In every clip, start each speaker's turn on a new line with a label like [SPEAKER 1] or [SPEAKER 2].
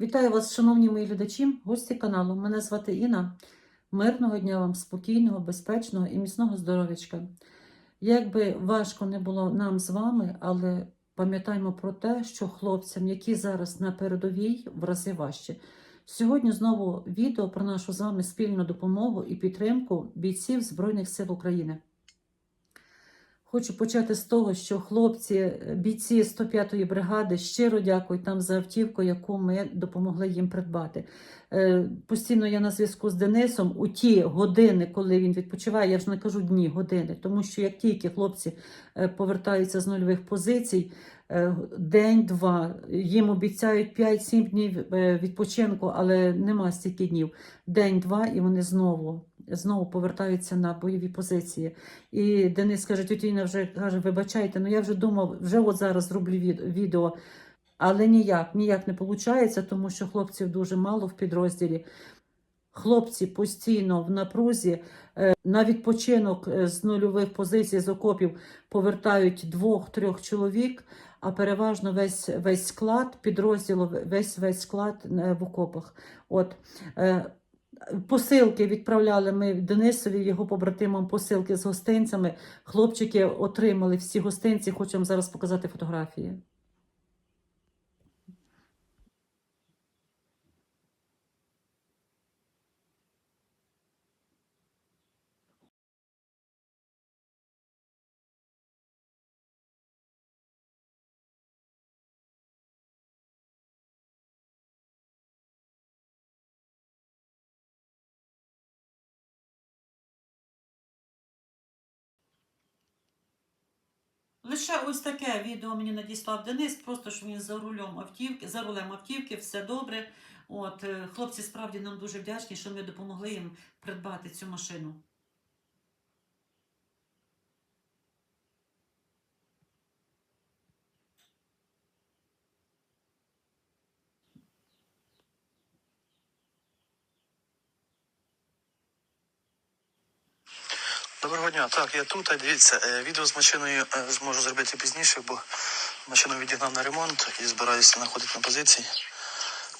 [SPEAKER 1] Вітаю вас, шановні мої глядачі, гості каналу. Мене звати Інна. Мирного дня вам, спокійного, безпечного і міцного здоров'ячка. Як би важко не було нам з вами, але пам'ятаємо про те, що хлопцям, які зараз на передовій, в рази важче. Сьогодні знову відео про нашу з вами спільну допомогу і підтримку бійців Збройних сил України. Хочу почати з того, що хлопці, бійці 105-ї бригади щиро дякують нам за автівку, яку ми допомогли їм придбати. Е, Постійно я на зв'язку з Денисом у ті години, коли він відпочиває, я вже не кажу дні, години, тому що як тільки хлопці е, повертаються з нульових позицій, е, день-два, їм обіцяють 5-7 днів е, відпочинку, але нема стільки днів. День-два, і вони знову. Знову повертаються на бойові позиції. І Денис каже, тітіна вже каже, вибачайте, ну я вже думав, вже от зараз зроблю відео. Але ніяк, ніяк не виходить, тому що хлопців дуже мало в підрозділі. Хлопці постійно в напрузі е, на відпочинок е, з нульових позицій з окопів повертають двох-трьох чоловік, а переважно весь весь склад підрозділу, весь весь склад е, в окопах. От Посилки відправляли ми Денисові, його побратимам посилки з гостинцями. Хлопчики отримали всі гостинці. Хочу вам зараз показати фотографії. Лише ось таке відео мені надіслав Денис, просто що він за рулем автівки, за рулем автівки, все добре. От е, хлопці справді нам дуже вдячні, що ми допомогли їм придбати цю машину.
[SPEAKER 2] Доброго дня. Так, я тут. Дивіться, е, відео з машиною е, зможу зробити пізніше, бо машину відігнав на ремонт і збираюся знаходити на позиції.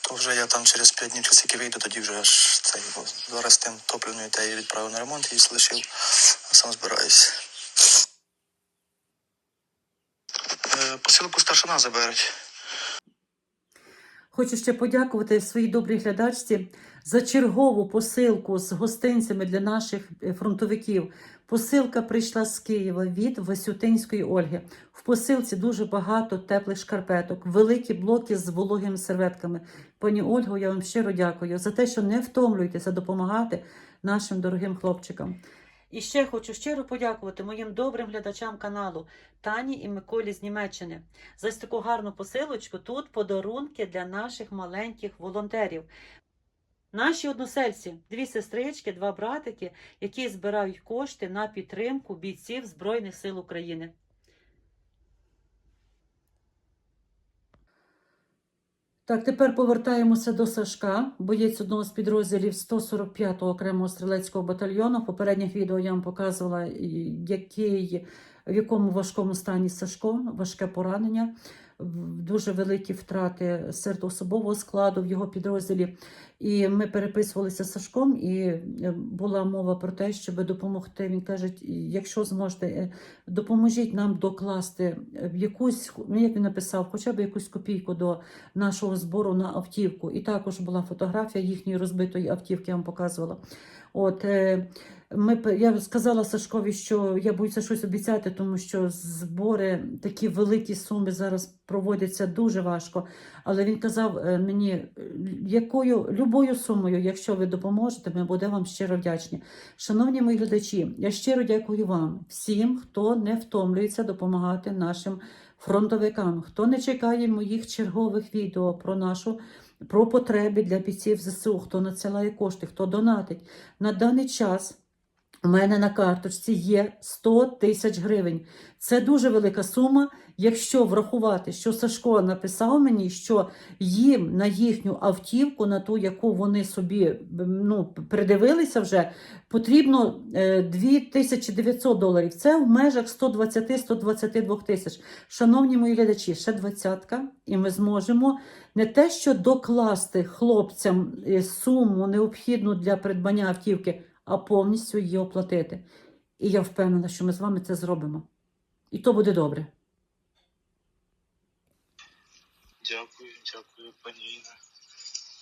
[SPEAKER 2] То вже я там через 5 днів чи вийду, тоді вже аж цей бо зараз тим топливною тею відправив на ремонт, її лишив, а сам збираюся. Е, Посилку старшина заберуть.
[SPEAKER 1] Хочу ще подякувати своїй добрій глядачці за чергову посилку з гостинцями для наших е, фронтовиків. Посилка прийшла з Києва від Васютинської Ольги. В посилці дуже багато теплих шкарпеток, великі блоки з вологими серветками. Пані Ольго, я вам щиро дякую за те, що не втомлюєтеся допомагати нашим дорогим хлопчикам. І ще хочу щиро подякувати моїм добрим глядачам каналу Тані і Миколі з Німеччини за таку гарну посилочку. Тут подарунки для наших маленьких волонтерів. Наші односельці, дві сестрички, два братики, які збирають кошти на підтримку бійців Збройних сил України. Так, тепер повертаємося до Сашка, боєць одного з підрозділів 145-го окремого стрілецького батальйону. В попередніх відео я вам показувала, який, в якому важкому стані Сашко, важке поранення, дуже великі втрати серед особового складу в його підрозділі. І ми переписувалися з Сашком, і е, була мова про те, щоб допомогти. Він каже, якщо зможете, е, допоможіть нам докласти в якусь, ну, як він написав, хоча б якусь копійку до нашого збору на автівку. І також була фотографія їхньої розбитої автівки, я вам показувала. От, е, ми, я сказала Сашкові, що я боюся щось обіцяти, тому що збори, такі великі суми зараз проводяться дуже важко. Але він казав е, мені, е, якою любою сумою, якщо ви допоможете, ми будемо вам щиро вдячні. Шановні мої глядачі, я щиро дякую вам, всім, хто не втомлюється допомагати нашим фронтовикам, хто не чекає моїх чергових відео про нашу. Про потреби для бійців ЗСУ, хто надсилає кошти, хто донатить. На даний час У мене на карточці є 100 тисяч гривень. Це дуже велика сума. Якщо врахувати, що Сашко написав мені, що їм на їхню автівку, на ту, яку вони собі ну, придивилися вже, потрібно е, 2900 доларів. Це в межах 120-122 тисяч. Шановні мої глядачі, ще двадцятка, і ми зможемо не те, що докласти хлопцям е, суму необхідну для придбання автівки, а повністю її оплатити. І я впевнена, що ми з вами це зробимо. І то буде добре.
[SPEAKER 3] Дякую, дякую, пані Інна.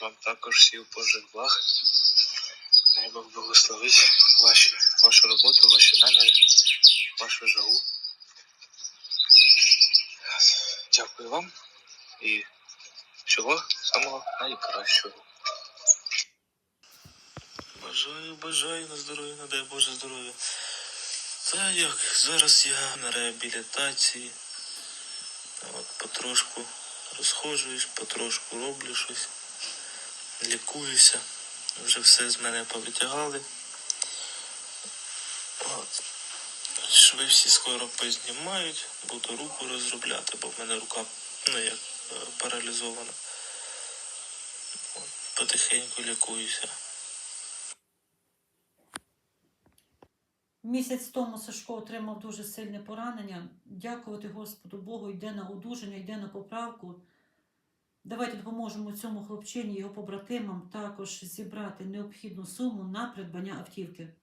[SPEAKER 3] Вам також всіх Божих благ. Най Бог благословить ваші, вашу роботу, ваші наміри, вашу жагу. Дякую вам і всього самого найкращого.
[SPEAKER 2] Бажаю, бажаю на здоров'я, на дай Боже здоров'я. Та як зараз я на реабілітації. От потрошку розходжуюсь, потрошку роблю щось, лікуюся. Вже все з мене повитягали. От. Шви всі скоро познімають, буду руку розробляти, бо в мене рука ну, як, е, паралізована. От. Потихеньку лікуюся.
[SPEAKER 1] Місяць тому Сашко отримав дуже сильне поранення. Дякувати Господу Богу, йде на одужання, йде на поправку. Давайте допоможемо цьому хлопчині, його побратимам також зібрати необхідну суму на придбання автівки.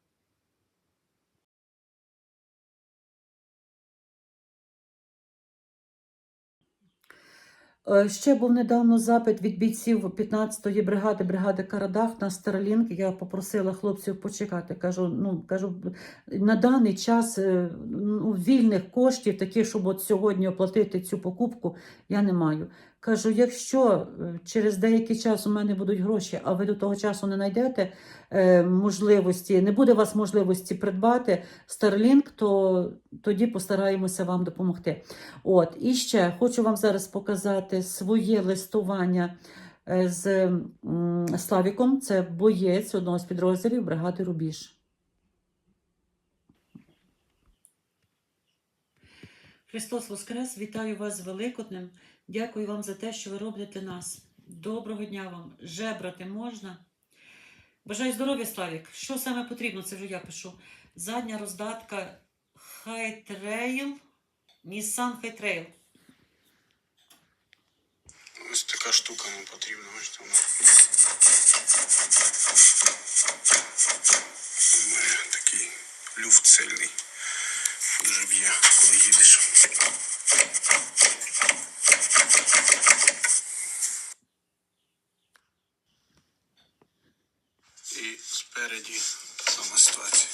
[SPEAKER 1] Ще був недавно запит від бійців 15-ї бригади, бригади Карадах на Starlink. Я попросила хлопців почекати. Кажу, ну кажу, на даний час е, ну, вільних коштів, таких, щоб от сьогодні оплатити цю покупку, я не маю. Кажу, якщо е, через деякий час у мене будуть гроші, а ви до того часу не знайдете е, можливості, не буде у вас можливості придбати Starlink, то тоді постараємося вам допомогти. От, і ще хочу вам зараз показати своє листування е, з Славіком. Це боєць одного з підрозділів бригади Рубіж. Христос Воскрес! Вітаю вас з Великоднем. Дякую вам за те, що ви робите нас. Доброго дня вам! Жебрати можна. Бажаю здоров'я, Славік. Що саме потрібно? Це вже я пишу. Задня роздатка Хайтрейл. Nissan Хайтрейл.
[SPEAKER 4] Ось така штука нам потрібна. Ось вона такий люфт сильний. Дуже б'є, коли їдеш. І спереді та сама ситуація.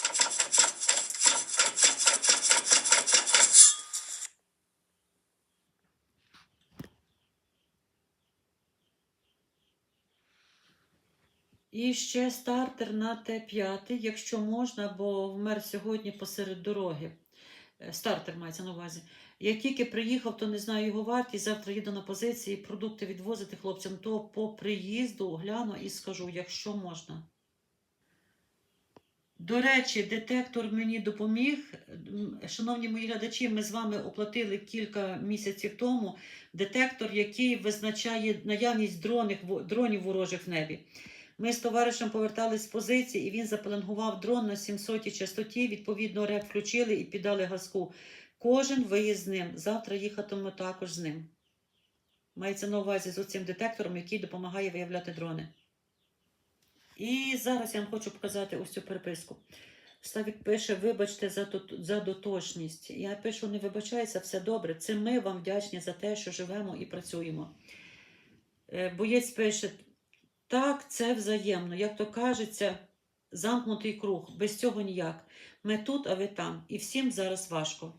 [SPEAKER 1] І ще стартер на Т5, якщо можна, бо вмер сьогодні посеред дороги. Е, Стартер мається на увазі. Як тільки приїхав, то не знаю його вартість. Завтра їду на позиції, продукти відвозити хлопцям, то по приїзду гляну і скажу, якщо можна. До речі, детектор мені допоміг. Шановні мої глядачі, ми з вами оплатили кілька місяців тому детектор, який визначає наявність дроних, во- дронів ворожих в небі. Ми з товаришем повертались з позиції, і він запеленгував дрон на 700 частоті. Відповідно, реп включили і піддали газку. Кожен виїзд з ним. Завтра їхатимемо також з ним. Мається на увазі з оцим детектором, який допомагає виявляти дрони. І зараз я вам хочу показати ось цю переписку. Славік пише: вибачте за, за дотошність. Я пишу, не вибачайся, все добре. Це ми вам вдячні за те, що живемо і працюємо. Е, Боєць пише: так, це взаємно. Як то кажеться, замкнутий круг. Без цього ніяк. Ми тут, а ви там. І всім зараз важко.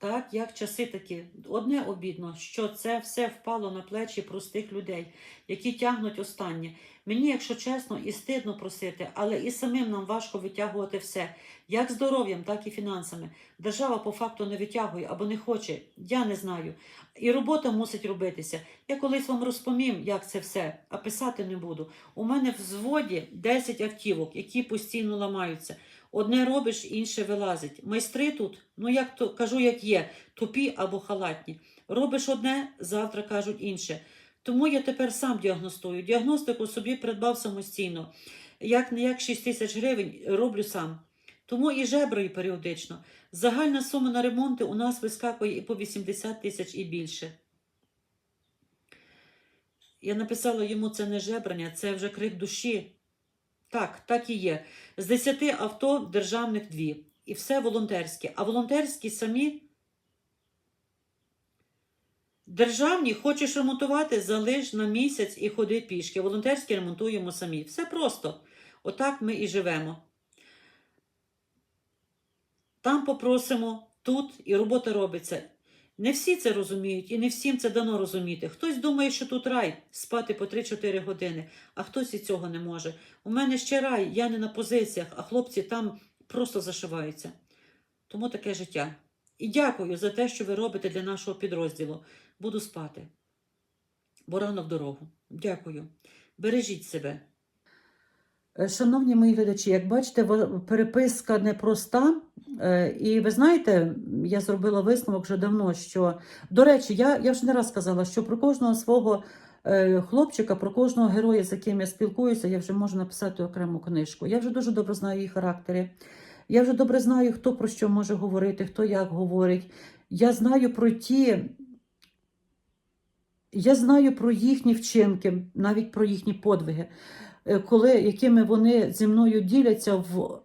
[SPEAKER 1] Так, як часи такі. Одне обідно, що це все впало на плечі простих людей, які тягнуть останнє. Мені, якщо чесно, і стидно просити, але і самим нам важко витягувати все, як здоров'ям, так і фінансами. Держава по факту не витягує або не хоче, я не знаю. І робота мусить робитися. Я колись вам розповім, як це все, а писати не буду. У мене в зводі 10 автівок, які постійно ламаються. Одне робиш, інше вилазить. Майстри тут, ну як то кажу, як є, тупі або халатні. Робиш одне, завтра кажуть інше. Тому я тепер сам діагностую. Діагностику собі придбав самостійно. Як не як 6 тисяч гривень роблю сам. Тому і жеброю періодично. Загальна сума на ремонти у нас вискакує і по 80 тисяч і більше. Я написала йому це не жебрання, це вже крик душі. Так, так і є. З 10 авто державних дві. І все волонтерське. А волонтерські самі. Державні хочеш ремонтувати, залиш на місяць і ходи пішки. Волонтерські ремонтуємо самі. Все просто. Отак ми і живемо. Там попросимо, тут і робота робиться. Не всі це розуміють і не всім це дано розуміти. Хтось думає, що тут рай спати по 3-4 години, а хтось і цього не може. У мене ще рай, я не на позиціях, а хлопці там просто зашиваються. Тому таке життя. І дякую за те, що ви робите для нашого підрозділу. Буду спати. Бо рано в дорогу. Дякую. Бережіть себе. Е, Шановні мої глядачі, як бачите, переписка непроста. Е, І ви знаєте, я зробила висновок вже давно, що, до речі, я, я вже не раз сказала, що про кожного свого е, хлопчика, про кожного героя, з яким я спілкуюся, я вже можу написати окрему книжку. Я вже дуже добре знаю їх характери. Я вже добре знаю, хто про що може говорити, хто як говорить. Я знаю про ті. Я знаю про їхні вчинки, навіть про їхні подвиги, коли, якими вони зі мною діляться в,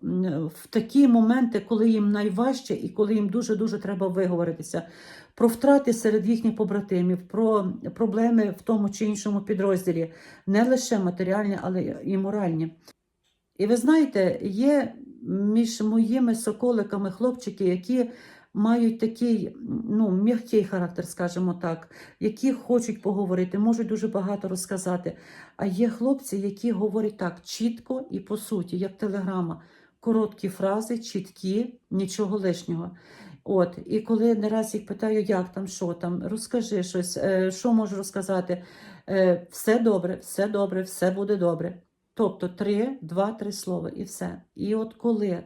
[SPEAKER 1] в такі моменти, коли їм найважче і коли їм дуже-дуже треба виговоритися. Про втрати серед їхніх побратимів, про проблеми в тому чи іншому підрозділі, не лише матеріальні, але і моральні. І ви знаєте, є між моїми соколиками хлопчики, які мають такий ну, м'який характер, скажімо так, які хочуть поговорити, можуть дуже багато розказати. А є хлопці, які говорять так чітко і по суті, як телеграма. Короткі фрази, чіткі, нічого лишнього. От, і коли не раз їх питаю, як там, що там, розкажи щось, е, що можу розказати. Е, Все добре, все добре, все буде добре. Тобто три, два-три слова і все. І от коли.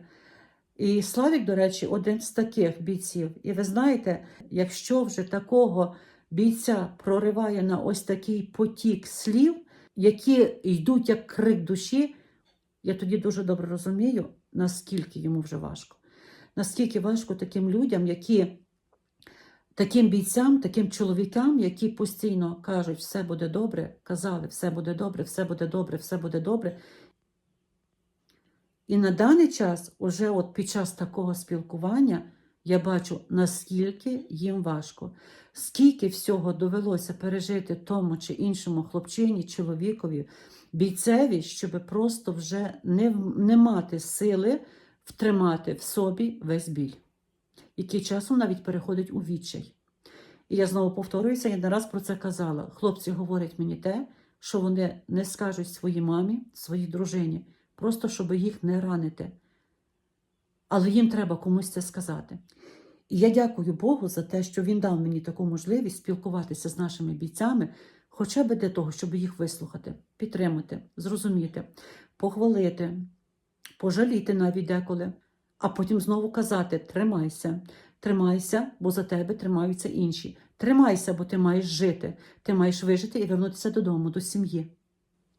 [SPEAKER 1] І Славік, до речі, один з таких бійців. І ви знаєте, якщо вже такого бійця прориває на ось такий потік слів, які йдуть як крик душі, я тоді дуже добре розумію, наскільки йому вже важко. Наскільки важко таким людям, які таким бійцям, таким чоловікам, які постійно кажуть, все буде добре, казали, все буде добре, все буде добре, все буде добре. І на даний час, уже от під час такого спілкування, я бачу, наскільки їм важко, скільки всього довелося пережити тому чи іншому хлопчині, чоловікові, бійцеві, щоб просто вже не, не мати сили втримати в собі весь біль, який часом навіть переходить у відчай. І я знову повторююся, я не раз про це казала. Хлопці говорять мені те, що вони не скажуть своїй мамі, своїй дружині, просто щоб їх не ранити. Але їм треба комусь це сказати. І я дякую Богу за те, що Він дав мені таку можливість спілкуватися з нашими бійцями, хоча б для того, щоб їх вислухати, підтримати, зрозуміти, похвалити, пожаліти навіть деколи, а потім знову казати: тримайся, тримайся, бо за тебе тримаються інші. Тримайся, бо ти маєш жити, ти маєш вижити і вернутися додому, до сім'ї.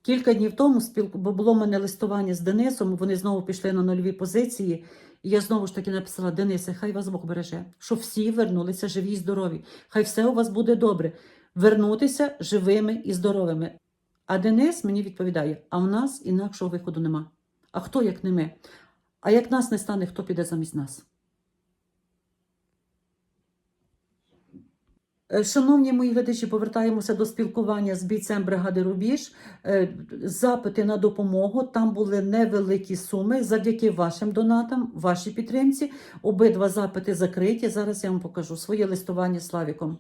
[SPEAKER 1] Кілька днів тому бо було в мене листування з Денисом, вони знову пішли на нульові позиції. І я знову ж таки написала: Денисе, хай вас Бог береже, щоб всі вернулися живі і здорові. Хай все у вас буде добре. Вернутися живими і здоровими. А Денис мені відповідає: а в нас інакшого виходу нема. А хто як не ми? А як нас не стане, хто піде замість нас? Е, Шановні мої глядачі, повертаємося до спілкування з бійцем бригади Рубіж. Е, Запити на допомогу там були невеликі суми. Завдяки вашим донатам, вашій підтримці. Обидва запити закриті. Зараз я вам покажу своє листування з Славіком.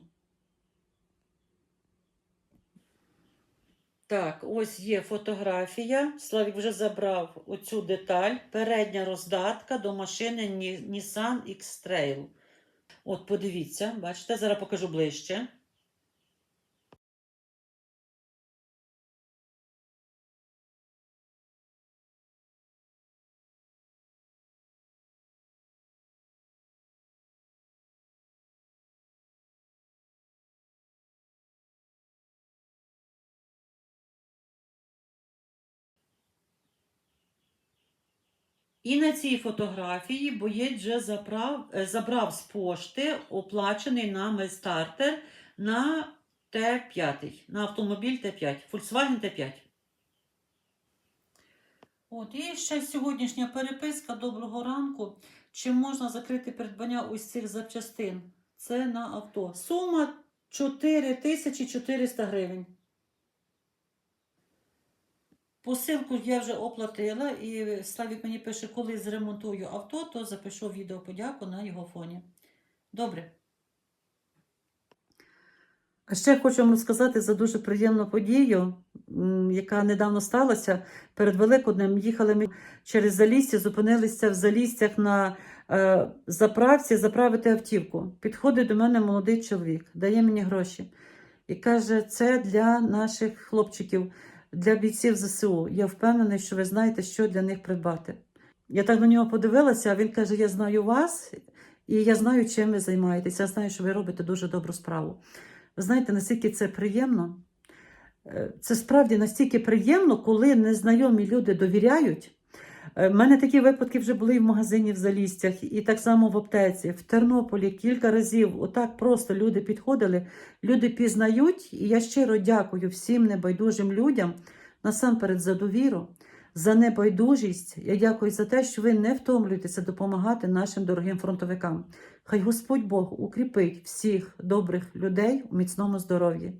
[SPEAKER 1] Так, ось є фотографія. Славік вже забрав оцю деталь. Передня роздатка до машини Nissan X-Trail. От, подивіться, бачите, зараз покажу ближче. І на цій фотографії боєць вже забрав, е, забрав з пошти оплачений нами стартер на Т5, на автомобіль Т5, Volkswagen Т5. От, і ще сьогоднішня переписка. Доброго ранку. Чи можна закрити придбання ось цих запчастин? Це на авто. Сума 4400 гривень. Посилку я вже оплатила, і Славік мені пише, коли зремонтую авто, то запишу відео подяку на його фоні. Добре. А ще хочу вам розказати за дуже приємну подію, яка недавно сталася. Перед Великоднем їхали ми через Залісся, зупинилися в Залістях на е, заправці заправити автівку. Підходить до мене молодий чоловік, дає мені гроші і каже: це для наших хлопчиків для бійців ЗСУ. Я впевнений, що ви знаєте, що для них придбати. Я так на нього подивилася, а він каже: Я знаю вас, і я знаю, чим ви займаєтеся. Я знаю, що ви робите дуже добру справу. Ви знаєте, наскільки це приємно? Е, Це справді настільки приємно, коли незнайомі люди довіряють. У мене такі випадки вже були і в магазині в Залістях, і так само в аптеці, в Тернополі кілька разів. Отак просто люди підходили, люди пізнають, і я щиро дякую всім небайдужим людям насамперед за довіру, за небайдужість. Я дякую за те, що ви не втомлюєтеся допомагати нашим дорогим фронтовикам. Хай Господь Бог укріпить всіх добрих людей у міцному здоров'ї.